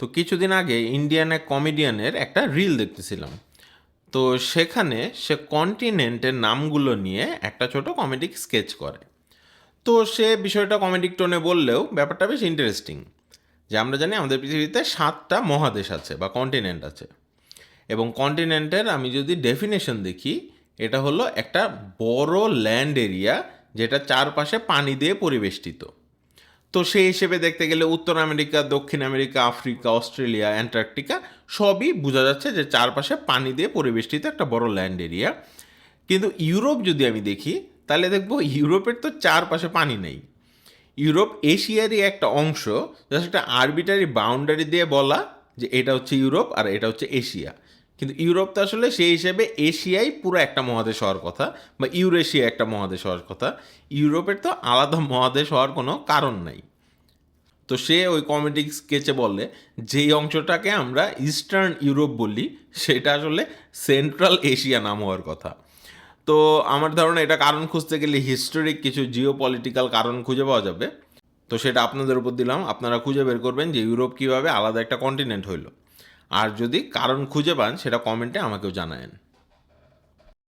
তো কিছুদিন আগে ইন্ডিয়ান এক কমেডিয়ানের একটা রিল দেখতেছিলাম। তো সেখানে সে কন্টিনেন্টের নামগুলো নিয়ে একটা ছোট কমেডিক স্কেচ করে। তো সে বিষয়টা কমেডিক টোনে বললেও ব্যাপারটা বেশ ইন্টারেস্টিং যে আমরা জানি আমাদের পৃথিবীতে সাতটা মহাদেশ আছে বা কন্টিনেন্ট আছে। এবং কন্টিনেন্টের আমি যদি ডেফিনেশন দেখি, এটা হলো একটা বড় ল্যান্ড এরিয়া যেটা চারপাশে পানি দিয়ে পরিবেষ্টিত। তো সেই হিসেবে দেখতে গেলে উত্তর আমেরিকা, দক্ষিণ আমেরিকা, আফ্রিকা, অস্ট্রেলিয়া, অ্যান্টার্কটিকা সবই বোঝা যাচ্ছে যে চারপাশে পানি দিয়ে পরিবেষ্টিত একটা বড় ল্যান্ড এরিয়া। কিন্তু ইউরোপ যদি আমি দেখি, তাহলে দেখব ইউরোপের তো চারপাশে পানি নেই। ইউরোপ এশিয়ারই একটা অংশ, জাস্ট একটা আরবিটারি বাউন্ডারি দিয়ে বলা যে এটা হচ্ছে ইউরোপ আর এটা হচ্ছে এশিয়া। কিন্তু ইউরোপ তো আসলে সেই হিসেবে এশিয়াই পুরো একটা মহাদেশ হওয়ার কথা বা ইউরেশিয়া একটা মহাদেশ হওয়ার কথা। ইউরোপের তো আলাদা মহাদেশ হওয়ার কোনো কারণ নাই। তো সে ওই কমেডিক স্কেচে বলে যেই অংশটাকে আমরা ইস্টার্ন ইউরোপ বলি, সেটা আসলে সেন্ট্রাল এশিয়া নাম হওয়ার কথা। তো আমার ধারণা এটা কারণ খুঁজতে গেলে হিস্টোরিক কিছু জিও পলিটিক্যাল কারণ খুঁজে পাওয়া যাবে। তো সেটা আপনাদের উপর দিলাম। আপনারা খুঁজে বের করবেন যে ইউরোপ কীভাবে আলাদা একটা কন্টিনেন্ট হইল। আর যদি কারণ খুঁজে পান সেটা কমেন্টে আমাকেও জানায়েন।